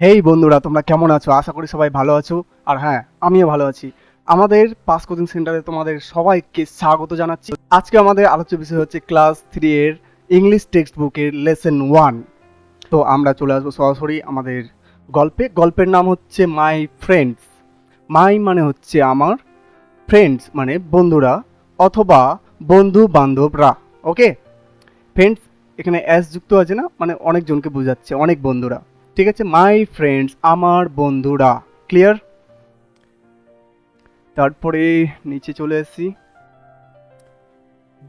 হেই বন্ধুরা, তোমরা কেমন আছো? আশা করি সবাই ভালো আছো। আর হ্যাঁ আমিও ভালো আছি। আমাদের পাস কোচিং সেন্টারে তোমাদের সবাইকে স্বাগত জানাচ্ছি। আজকে আমাদের আলোচ্য বিষয় হচ্ছে ক্লাস থ্রি এর ইংলিশ টেক্সট বুকের লেসন ওয়ান তো আমরা চলে আসব সরাসরি আমাদের গল্পে। গল্পের নাম হচ্ছে মাই ফ্রেন্ডস মাই মানে হচ্ছে আমার ফ্রেন্ডস মানে বন্ধুরা অথবা বন্ধু বান্ধবরা ওকে ফ্রেন্ডস এখানে অ্যাস যুক্ত আছে না? মানে অনেকজনকে বোঝাচ্ছে, অনেক বন্ধুরা। ঠিক আছে? মাই ফ্রেন্ডস আমার বন্ধুরা। ক্লিয়ার তারপরে নিচে চলে এসেছি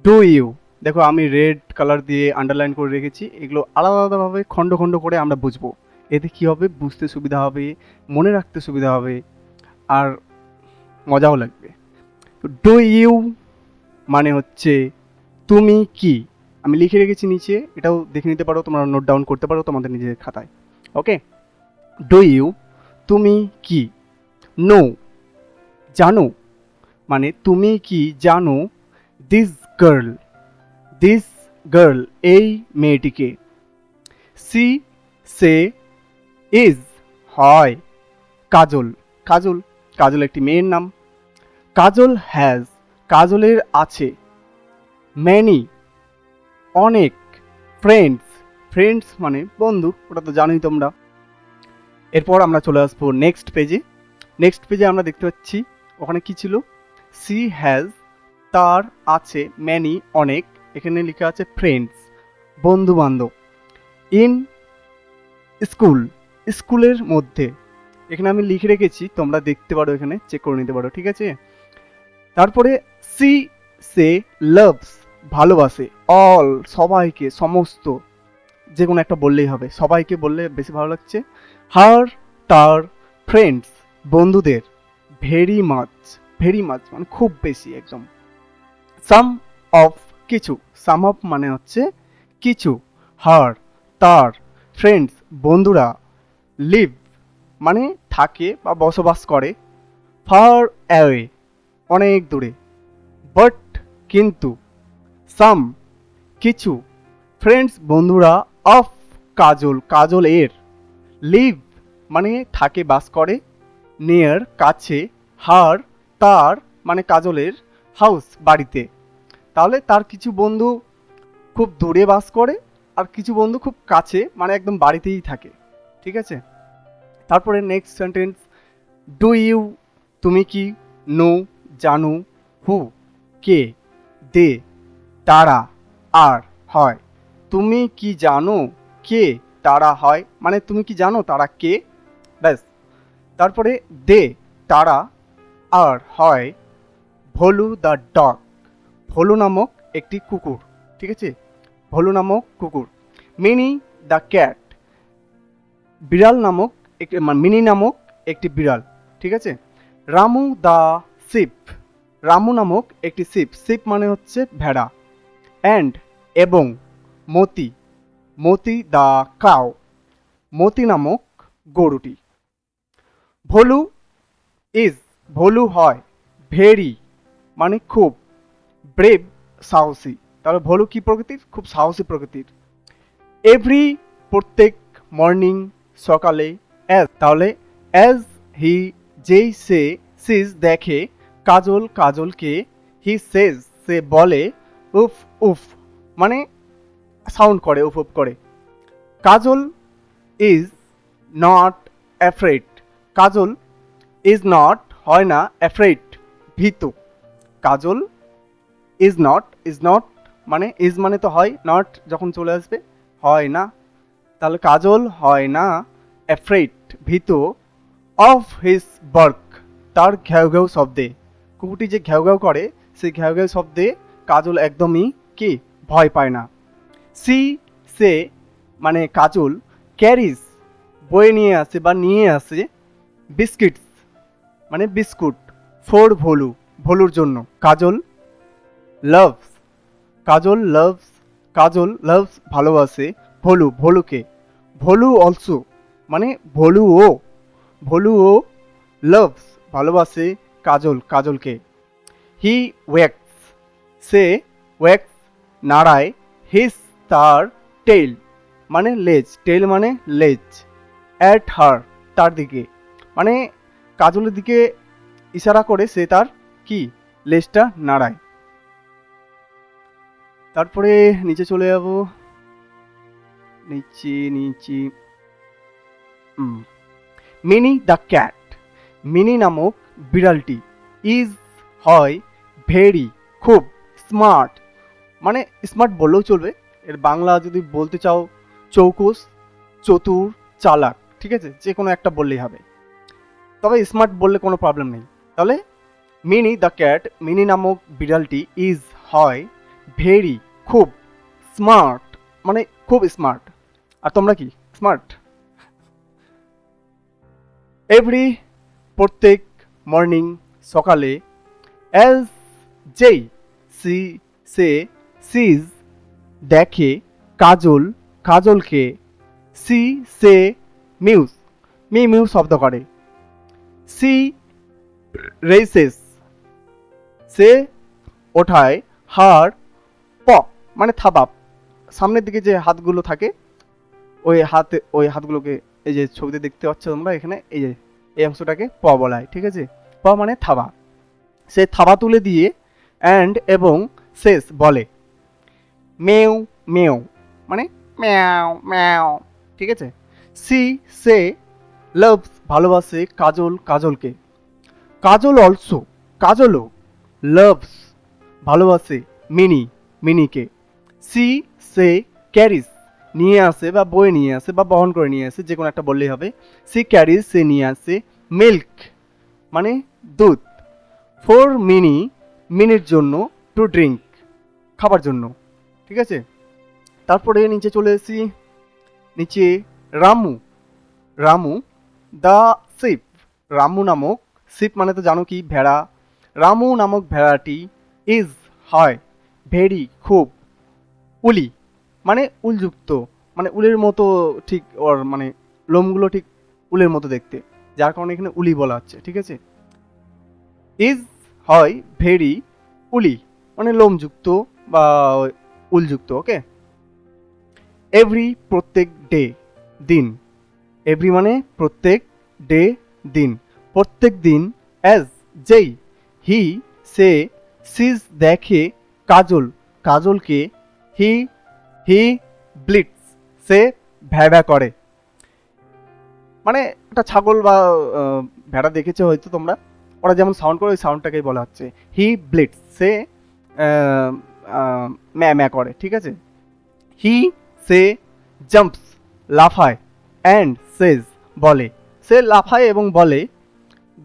ডু ইউ দেখো, আমি রেড কালার দিয়ে আন্ডারলাইন করে রেখেছি। এগুলো আলাদা আলাদাভাবে, খণ্ড খণ্ড করে আমরা বুঝব। এতে কি হবে? বুঝতে সুবিধা হবে, মনে রাখতে সুবিধা হবে, আর মজাও লাগবে। ডু ইউ মানে হচ্ছে, তুমি কি? আমি লিখে রেখেছি নিচে, এটাও দেখে নিতে পারো, তোমরা নোট ডাউন করতে পারো তোমাদের নিজের খাতায়। ওকে ডু ইউ তুমি কি? নো জানো? মানে তুমি কি জানো? দিস গার্ল দিস গার্ল এই মেয়েটিকে। সি সে ইজ হয়। কাজল। কাজল। কাজল একটি মেয়ের নাম। কাজল হ্যাজ কাজলের আছে। ম্যানি অনেক। ফ্রেন্ডস ফ্রেন্ডস মানে বন্ধু, ওটা তো জানোই তোমরা। এরপর আমরা চলে আসব নেক্সট পেজে নেক্সট পেজে আমরা দেখতে পাচ্ছি, ওখানে কি ছিল? সি হ্যাজ তার আছে ম্যানি অনেক। এখানে লেখা আছে ফ্রেন্ডস বন্ধু বান্ধব ইন স্কুল স্কুলের মধ্যে। এখানে আমি লিখে রেখেছি, তোমরা দেখতে পারো এখানে চেক করে নিতে পারো, ঠিক আছে? তারপরে সি সে লাভস ভালোবাসে অল সবাইকে, সমস্ত। যে কোনো একটা বললেই হবে। সবাইকে বললে বেশি ভালো লাগছে। হার, তার ফ্রেন্ডস বন্ধুদের ভেরি মাচ ভেরি মাচ মানে খুব বেশি একদম। সাম অফ কিছু। সাম অফ মানে হচ্ছে কিছু। হার, তার ফ্রেন্ডস বন্ধুরা লিভ মানে থাকে বা বসবাস করে। ফার অ্যাওয়ে অনেক দূরে। বাট কিন্তু সাম কিছু। ফ্রেন্ডস বন্ধুরা অফ কাজল কাজল এর। লিভ মানে থাকে বাস করে, নিয়ার কাছে, হার তার মানে কাজলের হাউস, বাড়িতে। তাহলে তার কিছু বন্ধু খুব দূরে বাস করে আর কিছু বন্ধু খুব কাছে মানে একদম বাড়িতেই থাকে। ঠিক আছে? তারপরে নেক্সট সেন্টেন্স ডু ইউ তুমি কি নো জানো হু কে, দে, তারা, আর, হয়। তুমি কি জানো কে তারা হয়? মানে তুমি কি জানো তারা কে? ব্যাস। তারপরে দে, তারা আর হয় ভলু দ্য ডগ ভলু নামক একটি কুকুর, ঠিক আছে? ভলু নামক কুকুর। Mini the cat. বিড়াল নামক একটি মানে নামক একটি বিড়াল, ঠিক আছে? Ramu the sheep. রামু নামক একটি শিপ। শিপ মানে হচ্ছে ভেড়া। অ্যান্ড এবং মতি মতি দ্য কাউ মতি নামক গরুটি। ভলু ইজ, ভলু হয় ভেরি মানে খুব, ব্রেভ, সাহসী। তাহলে ভলু কি প্রকৃতির? খুব সাহসী প্রকৃতির। এভরি প্রত্যেক মর্নিং সকালে অ্যাজ তাহলে অ্যাজ হি যেই সে সিজ দেখে, কাজল কাজলকে হি সেজ সে বলে, উফ উফ মানে সাউন্ড করে উফ করে। Kajal is not afraid Kajal is not হয় না অ্যাফ্রেড ভীত। Kajal is not is not মানে ইজ মানে তো হয় নট যখন চলে আসবে, হয় না। তাহলে কাজল হয় না অ্যাফ্রেড ভীত অফ হিস বার্ক তার ঘ্যাও ঘ্যাও শব্দে। কুকুরটি যে ঘ্যাও ঘ্যাও করে, সেই ঘ্যাও ঘ্যাও শব্দে কাজল একদমই কি? ভয় পায় না। সি, সে মানে কাজল, ক্যারিজ, বয়ে নিয়ে আসে বা নিয়ে আসে বিস্কিটস মানে বিস্কুট, ফোর ভলু, ভলুর জন্য। Kajal loves Kajal loves Kajal loves ভালোবাসে ভলু, ভলুকে। ভলু অলসো মানে ভলু ও ভলু ও লাভস ভালোবাসে কাজল, কাজলকে। হি ওয়েক্স সে ওয়েক্স নাড়ায় হিস তার টেল মানে লেজ টেল মানে লেজ অ্যাট হার তার দিকে। মানে কাজলের দিকে ইশারা করে সে তার কি? লেজটা নাড়ায়। তারপরে নিচে চলে যাব। নিচে নিচে। মিনি দ্য ক্যাট মিনি নামক বিড়ালটি ইজ হয় ভেরি খুব স্মার্ট মানে স্মার্ট বললেও চলবে। এর বাংলা যদি বলতে চাও, চৌকুস, চতুর, চালাক, ঠিক আছে? যে কোনো একটা বললেই হবে। তবে স্মার্ট বললে কোনো প্রবলেম নেই। তাহলে মিনি দ্য ক্যাট মিনি নামক বিড়ালটি ইজ হয় ভেরি খুব স্মার্ট মানে খুব স্মার্ট আর তোমরা কি? স্মার্ট এভরি প্রত্যেক মর্নিং সকালে অ্যাজ যেই, সি, সে সিজ দেখে কাজল, কাজলকে সি সে মিউজ মি মিউজ শব্দ করে। সি রেসেস, সে ওঠায় হার প মানে থাবাপ সামনের দিকে যে হাতগুলো থাকে, ওই হাতে, ওই হাতগুলোকে এই যে ছবিতে দেখতে পাচ্ছ তোমরা, এখানে এই যে, এই অংশটাকে প বলা হয় ঠিক আছে? প মানে থাবা। সে থাবা তুলে দিয়ে অ্যান্ড এবং শেষ বলে। মেও মেও মানে ম্যাও ম্যাও, ঠিক আছে? সি, সে, লাভস, ভালোবাসে, কাজল, কাজলকে। কাজল অলসো, কাজলও, লাভস, ভালোবাসে, মিনি, মিনিকে। সি, সে, ক্যারিস, নিয়ে আসে বা বয়ে নিয়ে আসে বা বহন করে নিয়ে আসে যে কোনো একটা বললেই হবে। সি, ক্যারিস, সে নিয়ে আসে, মিল্ক মানে দুধ। ফোর, মিনি, মিনির জন্য, টু ড্রিঙ্ক, খাবার জন্য। ঠিক আছে? তারপরে নিচে চলে এসেছি। নিচে রামু। রামু দ্য শিপ রামু নামক শিপ মানে তো জানো কি? ভেড়া। রামু নামক ভেড়াটি ইজ হয় ভেরি খুব, উলি মানে উলযুক্ত মানে উলের মতো ঠিক ওর মানে লোমগুলো ঠিক উলের মতো দেখতে, যার কারণে এখানে উলি বলা হচ্ছে, ঠিক আছে? ইজ হয় ভেরি উলি মানে লোমযুক্ত বা উলযুক্ত ওকে এভরি প্রত্যেক ডে দিন। এভরি মানে প্রত্যেক ডে দিন। প্রত্যেক দিন অ্যাজ যেই হি সে সিজ দেখে, কাজল। কাজলকে হি হি ব্লিটস সে ভ্যাড়া করে। মানে একটা ছাগল বা ভেড়া দেখেছ হয়তো তোমরা? ওরা যেমন সাউন্ড করে, ওই সাউন্ডটাকেই বলা হচ্ছে। হি ব্লিটস সে ম্যা ম্যা করে, ঠিক আছে? হি সে জাম্পস লাফায় অ্যান্ড সেজ বলে। সে লাফায় এবং বলে,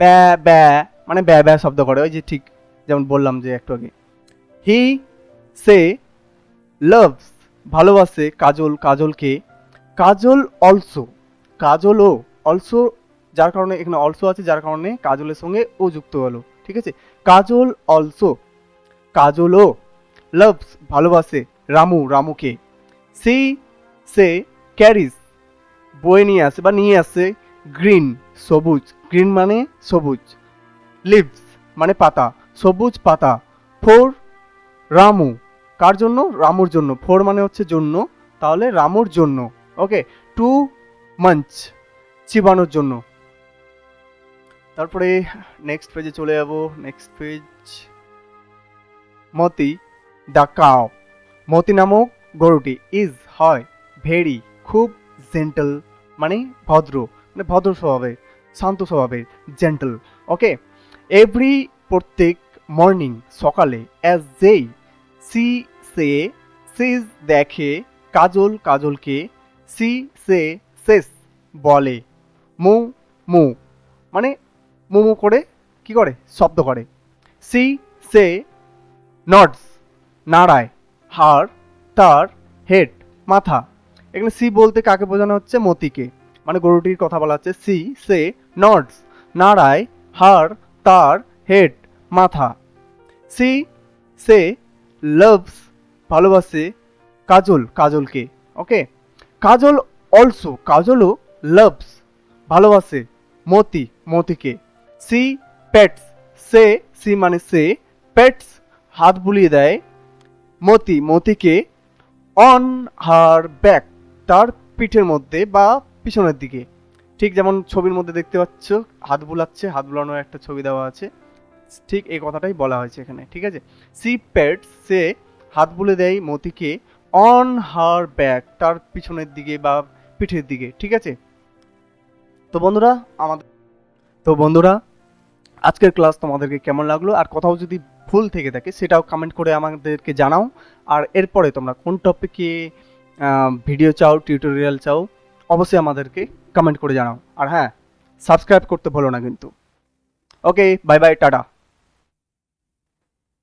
ব্যা ব্যা মানে ব্যা ব্যা শব্দ করে, ওই যে ঠিক যেমন বললাম যে একটু আগে। হি সে লাভস ভালোবাসে, কাজল, কাজলকে। কাজল অলসো কাজলও অলসো যার কারণে এখানে অলসো আছে, যার কারণে কাজলের সঙ্গে ও যুক্ত হলো, ঠিক আছে? কাজল অলসো কাজলও লাভস ভালোবাসে রামু, রামুকে। সি, সে ক্যারিস বয়ে নিয়ে আসে বা নিয়ে আসে গ্রিন সবুজ। গ্রিন মানে সবুজ। লিভস মানে পাতা, সবুজ পাতা। ফোর রামু। কার জন্য? রামুর জন্য। ফোর মানে হচ্ছে জন্য। তাহলে রামুর জন্য। ওকে টু মাঞ্চ চিবানোর জন্য। তারপরে নেক্সট পেজে চলে যাব। Next page Moti. দ্য কাও। মতি নামক গরুটি ইজ হয় ভেরি খুব জেন্টল মানে ভদ্র মানে ভদ্র স্বভাবের, শান্ত স্বভাবের জেন্টল ওকে এভরি প্রত্যেক মর্নিং সকালে অ্যাজ যেই সি সে সিজ দেখে, কাজল কাজলকে সি সে সেস বলে, মু মু মানে মুমু করে কি করে? শব্দ করে। সি সে নডস নাড়ায়। হার তার, হেড, মাথা। এখানে সি বলতে কাকে বোঝানো হচ্ছে? মতিকে। মানে গরুটির কথা বলা হচ্ছে সি, সে নটস নাড়ায় হার তার, হেড, মাথা। সি, সে, লাভস। ভালোবাসে কাজল, কাজলকে। ওকে? কাজল অলসো, কাজলও লাভস। ভালোবাসে মতি, মতিকে। সি পেটস সে, সি মানে সে পেটস হাত বুলিয়ে দেয় মতি, মতিকে অন হার ব্যাক তার পিঠের মধ্যে বা পিছনের দিকে। ঠিক যেমন ছবির মধ্যে দেখতে পাচ্ছ, হাত বুলাচ্ছে, হাত বুলানোর একটা ছবি দেওয়া আছে। ঠিক এই কথাটাই বলা হয়েছে এখানে, ঠিক আছে? সি পেট সে হাত বুলে দেয় মতিকে অন হার ব্যাক তার পিছনের দিকে বা পিঠের দিকে, ঠিক আছে? তো বন্ধুরা, আমাদের তো বন্ধুরা, আজকের ক্লাস তোমাদেরকে কেমন লাগল? আর কোথাও যদি ভুল থেকে থাকে, সেটাও কমেন্ট করে আমাদেরকে জানাও। আর এরপরে তোমরা কোন টপিকে ভিডিও চাও টিউটোরিয়াল চাও, অবশ্যই আমাদেরকে কমেন্ট করে জানাও। আর হ্যাঁ সাবস্ক্রাইব করতে ভুলো না কিন্তু। Okay bye bye tata.